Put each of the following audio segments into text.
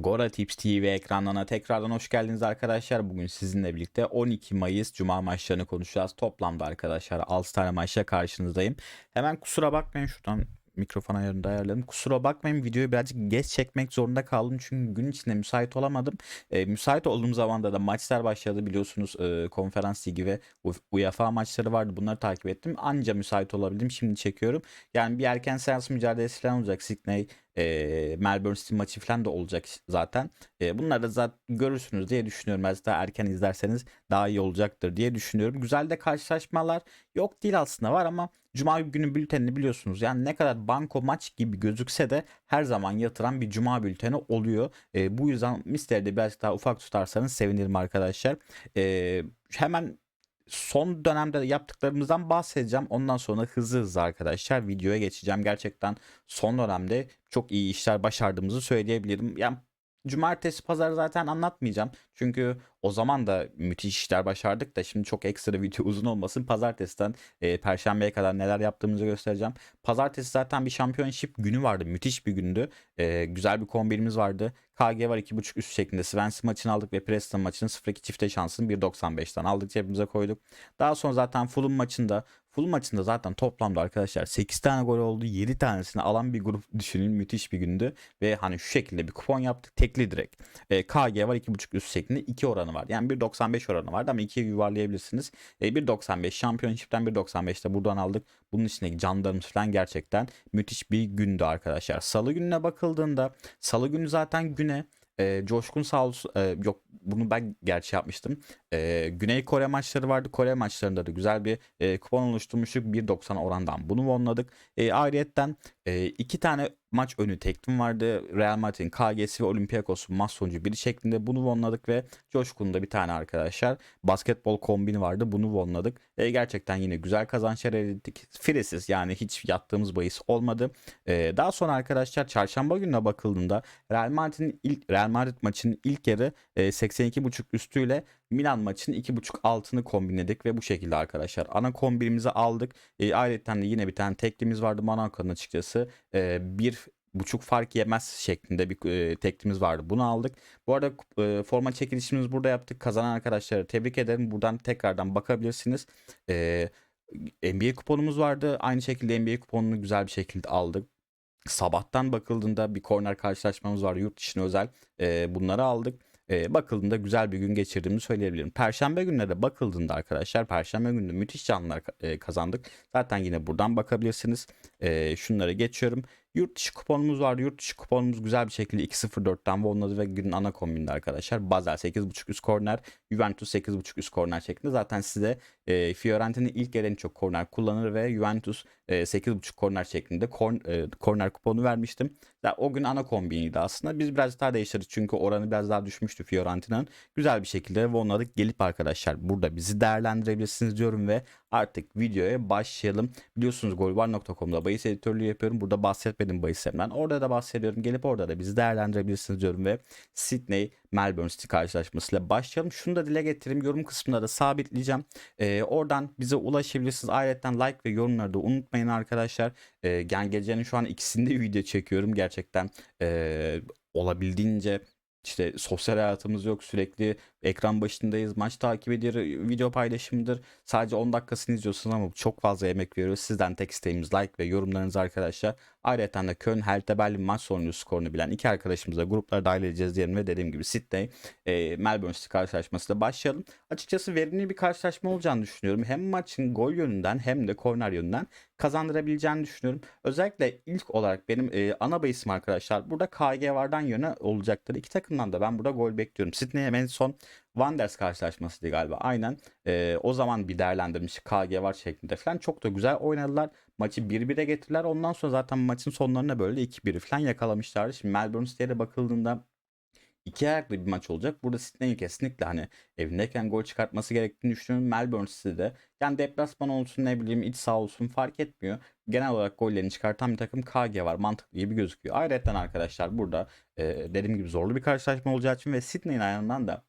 Gora Tips TV ekranlarına tekrardan hoş geldiniz arkadaşlar. Bugün sizinle birlikte 12 Mayıs Cuma maçlarını konuşacağız. Toplamda arkadaşlar 6 tane maçla karşınızdayım. Hemen kusura bakmayın şuradan mikrofon ayarını ayarladım. Kusura bakmayın videoyu birazcık geç çekmek zorunda kaldım. Çünkü gün içinde müsait olamadım. E, müsait olduğum zamanda da maçlar başladı biliyorsunuz. E, konferans ligi ve UEFA maçları vardı. Bunları takip ettim. Anca müsait olabildim. Şimdi çekiyorum. Yani bir erken seans mücadelesi falan olacak. Sydney e, Melbourne City maçı falan da olacak zaten. E, bunları da zaten görürsünüz diye düşünüyorum. Biraz daha erken izlerseniz daha iyi olacaktır diye düşünüyorum. Güzel de karşılaşmalar yok değil aslında var ama Cuma günü bültenini biliyorsunuz. Yani ne kadar banko maç gibi gözükse de her zaman yatıran bir Cuma bülteni oluyor. E, bu yüzden Mister'de birazcık daha ufak tutarsanız sevinirim arkadaşlar. E, hemen son dönemde yaptıklarımızdan bahsedeceğim. Ondan sonra hızlı hızlı arkadaşlar videoya geçeceğim. Gerçekten son dönemde çok iyi işler başardığımızı söyleyebilirim. Yani cumartesi pazar zaten anlatmayacağım. Çünkü o zaman da müthiş işler başardık da şimdi çok ekstra video uzun olmasın. Pazartesiden e, perşembeye kadar neler yaptığımızı göstereceğim. Pazartesi zaten bir championship günü vardı. Müthiş bir gündü. E, güzel bir kombinimiz vardı. KG var 2.5 üst şeklinde. Swansea maçını aldık ve Preston maçının 0-2 çifte şansını 1.95'ten aldık cebimize koyduk. Daha sonra zaten Fulham maçında Fulham maçında zaten toplamda arkadaşlar 8 tane gol oldu. 7 tanesini alan bir grup düşünün. Müthiş bir gündü. Ve hani şu şekilde bir kupon yaptık. Tekli direkt. E, KG var 2.5 üst şeklinde 2 oranı var. Yani 1.95 oranı vardı ama 2'ye yuvarlayabilirsiniz. E, 1.95 Championship'ten 1.95'te buradan aldık. Bunun içindeki canlarımız falan gerçekten müthiş bir gündü arkadaşlar. Salı gününe bakıldığında Salı günü zaten güne e, Coşkun sağ olsun e, yok bunu ben gerçi yapmıştım. E, Güney Kore maçları vardı. Kore maçlarında da güzel bir e, kupon oluşturmuştuk. 1.90 orandan bunu vonladık. E, ayrıyetten e, iki tane maç önü teklim vardı. Real Madrid'in KG'si ve Olympiakos'un maç sonucu biri şeklinde bunu vonladık ve Coşkun'da bir tane arkadaşlar basketbol kombini vardı. Bunu vonladık. E, gerçekten yine güzel kazançlar elde ettik. Firesiz yani hiç yattığımız bahis olmadı. E, daha sonra arkadaşlar çarşamba gününe bakıldığında Real Madrid'in ilk Real Madrid maçının ilk yarı e, 82.5 üstüyle Milan maçının 2.5 altını kombinledik ve bu şekilde arkadaşlar ana kombinimizi aldık. E, ayrıca de yine bir tane teklimiz vardı Monaco'nun açıkçası. E, bir buçuk fark yemez şeklinde bir e, teklimiz vardı. Bunu aldık. Bu arada e, forma çekilişimizi burada yaptık. Kazanan arkadaşları tebrik ederim. Buradan tekrardan bakabilirsiniz. E, NBA kuponumuz vardı. Aynı şekilde NBA kuponunu güzel bir şekilde aldık. Sabahtan bakıldığında bir korner karşılaşmamız var yurt dışına özel. E, bunları aldık. E, bakıldığında güzel bir gün geçirdiğimi söyleyebilirim. Perşembe gününe de bakıldığında arkadaşlar Perşembe günü müthiş canlılar e, kazandık. Zaten yine buradan bakabilirsiniz. E, şunları geçiyorum. Yurt dışı kuponumuz var. Yurt dışı kuponumuz güzel bir şekilde 2.04'ten vonladı ve günün ana kombinde arkadaşlar. Basel 8.5 üst korner, Juventus 8.5 üst korner şeklinde. Zaten size e, Fiorentina ilk yarı en çok korner kullanır ve Juventus e, 8.5 korner şeklinde korn, e, korner kuponu vermiştim. Ya, o gün ana kombiniydi aslında. Biz biraz daha değiştirdik çünkü oranı biraz daha düşmüştü Fiorentina'nın. Güzel bir şekilde vonladık. Gelip arkadaşlar burada bizi değerlendirebilirsiniz diyorum ve artık videoya başlayalım. Biliyorsunuz golvar.com'da bahis editörlüğü yapıyorum. Burada bahsetmedim bahislerimden. Orada da bahsediyorum. Gelip orada da bizi değerlendirebilirsiniz diyorum ve Sydney Melbourne City karşılaşmasıyla başlayalım. Şunu da dile getireyim. Yorum kısmında da sabitleyeceğim. Ee, oradan bize ulaşabilirsiniz. Ayrıca like ve yorumları da unutmayın arkadaşlar. Ee, yani gecenin şu an ikisinde video çekiyorum. Gerçekten ee, olabildiğince işte sosyal hayatımız yok sürekli ekran başındayız maç takip ediyor video paylaşımıdır sadece 10 dakikasını izliyorsunuz ama çok fazla emek veriyoruz sizden tek isteğimiz like ve yorumlarınız arkadaşlar ayrıca da Köln Hertha Berlin maç sonucu skorunu bilen iki arkadaşımıza gruplara dahil edeceğiz diyelim ve dediğim gibi Sydney e, Melbourne City karşılaşmasıyla başlayalım açıkçası verimli bir karşılaşma olacağını düşünüyorum hem maçın gol yönünden hem de korner yönünden kazandırabileceğini düşünüyorum. Özellikle ilk olarak benim e, ana bahisim arkadaşlar burada KG vardan yöne olacaktır. İki takımdan da ben burada gol bekliyorum. Sydney'e en son Wanders karşılaşmasıydı galiba. Aynen. E, o zaman bir değerlendirmiş KG var şeklinde falan. Çok da güzel oynadılar. Maçı 1-1'e getirdiler. Ondan sonra zaten maçın sonlarına böyle 2-1'i falan yakalamışlardı. Şimdi Melbourne City'ye bakıldığında iki ayaklı bir maç olacak. Burada Sydney'in kesinlikle hani evindeyken gol çıkartması gerektiğini düşünüyorum. Melbourne City'de yani deplasman olsun ne bileyim iç saha olsun fark etmiyor. Genel olarak gollerini çıkartan bir takım KG var. Mantıklı gibi gözüküyor. Ayrıca arkadaşlar burada e, dediğim gibi zorlu bir karşılaşma olacağı için ve Sydney'in ayağından da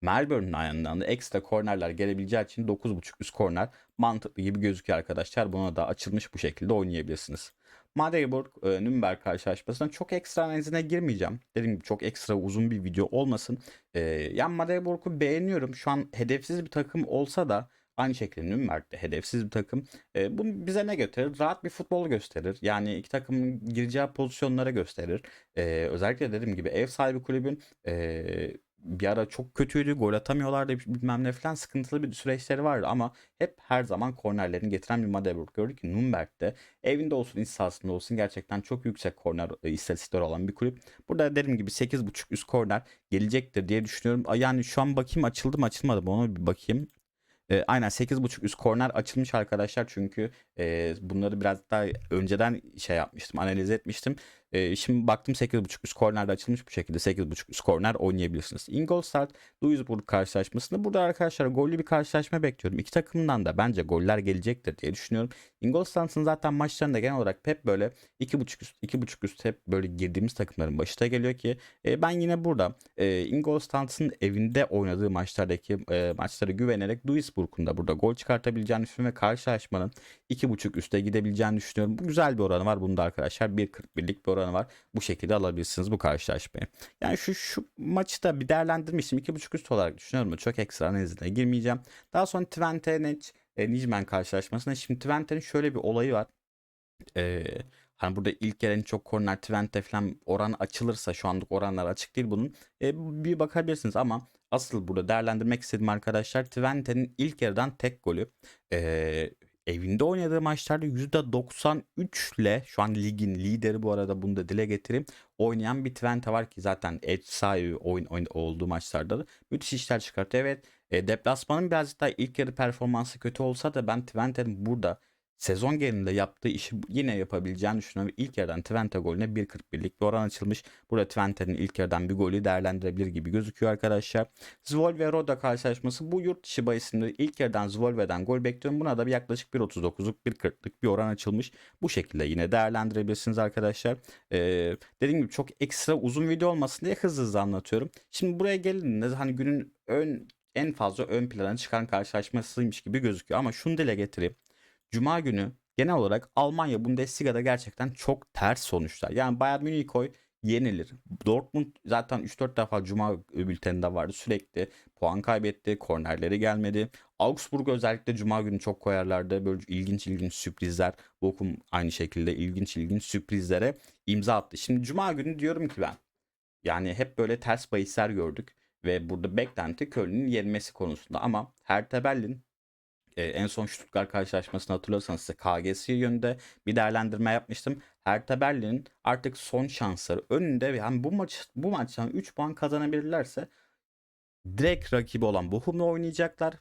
Melbourne'ın ayağından da ekstra kornerler gelebileceği için 9.5 üst korner mantıklı gibi gözüküyor arkadaşlar. Buna da açılmış bu şekilde oynayabilirsiniz. Magdeburg e, Nürnberg karşılaşmasına çok ekstra analizine girmeyeceğim. Dediğim gibi çok ekstra uzun bir video olmasın. E, yani Magdeburg'u beğeniyorum. Şu an hedefsiz bir takım olsa da aynı şekilde Nürnberg de hedefsiz bir takım. E, bu bize ne gösterir? Rahat bir futbol gösterir. Yani iki takımın gireceği pozisyonlara gösterir. E, özellikle dediğim gibi ev sahibi kulübün e, bir ara çok kötüydü. Gol atamıyorlardı bilmem ne falan sıkıntılı bir süreçleri vardı ama hep her zaman kornerlerini getiren bir Magdeburg gördük ki Nürnberg'de evinde olsun iç sahasında olsun gerçekten çok yüksek korner e, istatistikleri olan bir kulüp. Burada dediğim gibi 8.5 üst korner gelecektir diye düşünüyorum. Yani şu an bakayım açıldı mı açılmadı mı ona bir bakayım. E, aynen 8.5 üst korner açılmış arkadaşlar çünkü e, bunları biraz daha önceden şey yapmıştım analiz etmiştim. E, şimdi baktım 8.5 üst kornerde açılmış bu şekilde 8.5 üst korner oynayabilirsiniz. Ingolstadt Duisburg karşılaşmasında burada arkadaşlar gollü bir karşılaşma bekliyorum. İki takımdan da bence goller gelecektir diye düşünüyorum. Ingolstadt'ın zaten maçlarında genel olarak hep böyle 2.5 üst 2.5 üst hep böyle girdiğimiz takımların başında geliyor ki e, ben yine burada e, Ingolstadt'ın evinde oynadığı maçlardaki e, maçlara güvenerek Duisburg'un da burada gol çıkartabileceğini düşünüyorum ve karşılaşmanın 2.5 üste gidebileceğini düşünüyorum. Bu güzel bir oranı var. Bunda arkadaşlar 1.41'lik bir oranı var. Bu şekilde alabilirsiniz bu karşılaşmayı. Yani şu şu maçı da bir değerlendirmiştim. 2.5 üst olarak düşünüyorum. Çok ekstra analizine girmeyeceğim. Daha sonra Twente Nec e, Nijmen karşılaşmasında. Şimdi Twente'nin şöyle bir olayı var. Ee, hani burada ilk gelen çok korner Twente falan oran açılırsa şu anlık oranlar açık değil bunun. E, bir bakabilirsiniz ama asıl burada değerlendirmek istediğim arkadaşlar Twente'nin ilk yarıdan tek golü. Ee, evinde oynadığı maçlarda %93 ile şu an ligin lideri bu arada bunu da dile getireyim. Oynayan bir Twente var ki zaten ev sahibi oyun, oyun olduğu maçlarda da müthiş işler çıkartıyor. Evet e, deplasmanın birazcık daha ilk yarı performansı kötü olsa da ben Twente'nin burada sezon genelinde yaptığı işi yine yapabileceğini düşünüyorum. İlk yarıdan Twente golüne 1.41'lik bir oran açılmış. Burada Twente'nin ilk yarıdan bir golü değerlendirebilir gibi gözüküyor arkadaşlar. Zvolve Roda karşılaşması bu yurt dışı bahisinde ilk yarıdan Zvolve'den gol bekliyorum. Buna da bir yaklaşık 1.39'luk 1.40'lık bir oran açılmış. Bu şekilde yine değerlendirebilirsiniz arkadaşlar. Ee, dediğim gibi çok ekstra uzun video olmasın diye hızlı hızlı anlatıyorum. Şimdi buraya gelindiğinde hani günün ön en fazla ön plana çıkan karşılaşmasıymış gibi gözüküyor. Ama şunu dile getireyim. Cuma günü genel olarak Almanya Bundesliga'da gerçekten çok ters sonuçlar. Yani Bayern Münih koy yenilir. Dortmund zaten 3-4 defa Cuma bülteninde vardı. Sürekli puan kaybetti. Kornerleri gelmedi. Augsburg özellikle Cuma günü çok koyarlardı. Böyle ilginç ilginç sürprizler. Bochum aynı şekilde ilginç ilginç sürprizlere imza attı. Şimdi Cuma günü diyorum ki ben yani hep böyle ters bahisler gördük. Ve burada beklenti Köln'ün yenmesi konusunda. Ama Hertha Berlin e, en son Stuttgart karşılaşmasını hatırlıyorsanız size KGS yönünde bir değerlendirme yapmıştım. Hertha Berlin'in artık son şansları önünde ve yani bu maç bu maçtan 3 puan kazanabilirlerse direkt rakibi olan Bochum'la oynayacaklar.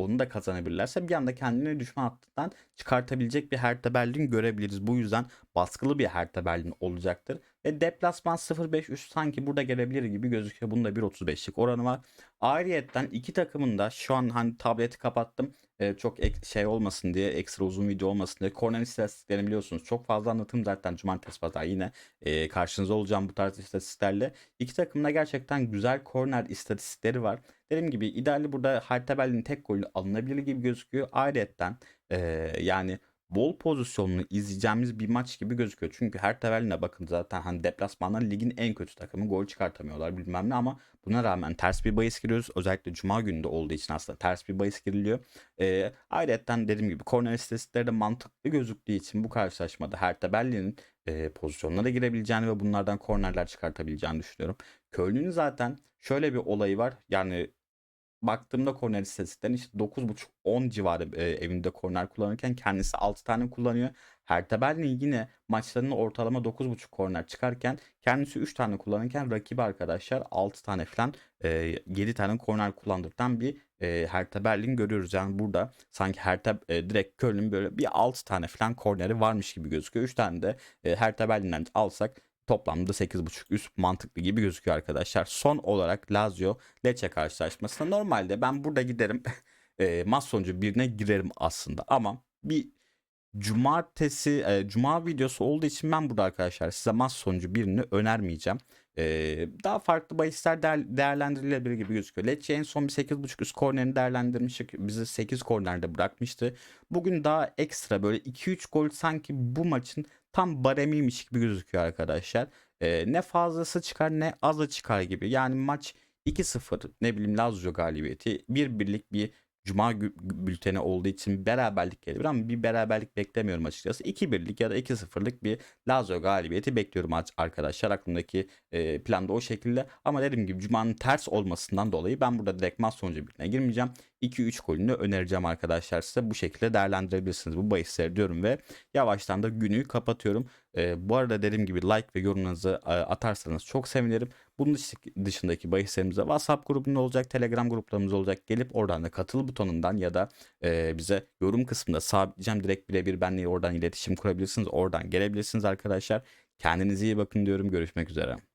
Onu da kazanabilirlerse bir anda kendini düşman hattından çıkartabilecek bir Hertha Berlin görebiliriz. Bu yüzden baskılı bir Hertha Berlin olacaktır. Ve deplasman 0.5 üst sanki burada gelebilir gibi gözüküyor. Bunda 1.35'lik oranı var. Ayrıyetten iki takımın da şu an hani tableti kapattım. Ee, çok ek, şey olmasın diye ekstra uzun video olmasın diye. Korner istatistiklerini biliyorsunuz. Çok fazla anlatım zaten cumartesi pazar yine e, karşınızda olacağım bu tarz istatistiklerle. İki takımda gerçekten güzel korner istatistikleri var. Dediğim gibi ideali burada Hertha Berlin tek golü alınabilir gibi gözüküyor. Ayrıyetten e, yani bol pozisyonlu izleyeceğimiz bir maç gibi gözüküyor. Çünkü Hertha Berlin'e bakın zaten hani deplasmandan ligin en kötü takımı gol çıkartamıyorlar bilmem ne ama buna rağmen ters bir bahis giriyoruz. Özellikle cuma gününde olduğu için aslında ters bir bahis giriliyor. Ee, ayrıca dediğim gibi korner istatistikleri de mantıklı gözüktüğü için bu karşılaşmada Hertha Berlin'in e, pozisyonlara girebileceğini ve bunlardan kornerler çıkartabileceğini düşünüyorum. Köln'ün zaten şöyle bir olayı var. Yani baktığımda korner istatistiklerine işte 9.5-10 civarı e, evinde korner kullanırken kendisi 6 tane kullanıyor. Hertha Berlin yine maçlarının ortalama 9.5 korner çıkarken kendisi 3 tane kullanırken rakibi arkadaşlar 6 tane falan e, 7 tane korner kullandırdan bir e, Hertha Berlin görüyoruz. Yani burada sanki Hertha e, direkt Köln'ün böyle bir 6 tane falan korneri varmış gibi gözüküyor. 3 tane de e, Hertha Berlin'den alsak toplamda 8.5 üst mantıklı gibi gözüküyor arkadaşlar. Son olarak Lazio Lecce karşılaşmasında normalde ben burada giderim e, maç sonucu birine girerim aslında ama bir cumartesi e, cuma videosu olduğu için ben burada arkadaşlar size maç sonucu birini önermeyeceğim. E, daha farklı bahisler değer, değerlendirilebilir gibi gözüküyor. Lecce en son bir 8.5 üst kornerini değerlendirmiştik. Bizi 8 kornerde bırakmıştı. Bugün daha ekstra böyle 2-3 gol sanki bu maçın tam baremiymiş gibi gözüküyor arkadaşlar. Ee, ne fazlası çıkar ne azı çıkar gibi. Yani maç 2-0 ne bileyim Lazio galibiyeti bir birlik bir Cuma bülteni olduğu için beraberlik gelebilir ama bir beraberlik beklemiyorum açıkçası. 2-1'lik ya da 2-0'lık bir Lazio galibiyeti bekliyorum arkadaşlar. Aklımdaki e, plan da o şekilde. Ama dediğim gibi Cuma'nın ters olmasından dolayı ben burada direkt maç sonucu birine girmeyeceğim. 2-3 golünü önereceğim arkadaşlar size. Bu şekilde değerlendirebilirsiniz bu bahisleri diyorum ve yavaştan da günü kapatıyorum. E, bu arada dediğim gibi like ve yorumlarınızı e, atarsanız çok sevinirim. Bunun dış- dışındaki bahislerimize WhatsApp grubunda olacak, Telegram gruplarımız olacak. Gelip oradan da katıl butonundan ya da e, bize yorum kısmında sabitleyeceğim. Direkt birebir benle oradan iletişim kurabilirsiniz. Oradan gelebilirsiniz arkadaşlar. Kendinize iyi bakın diyorum. Görüşmek üzere.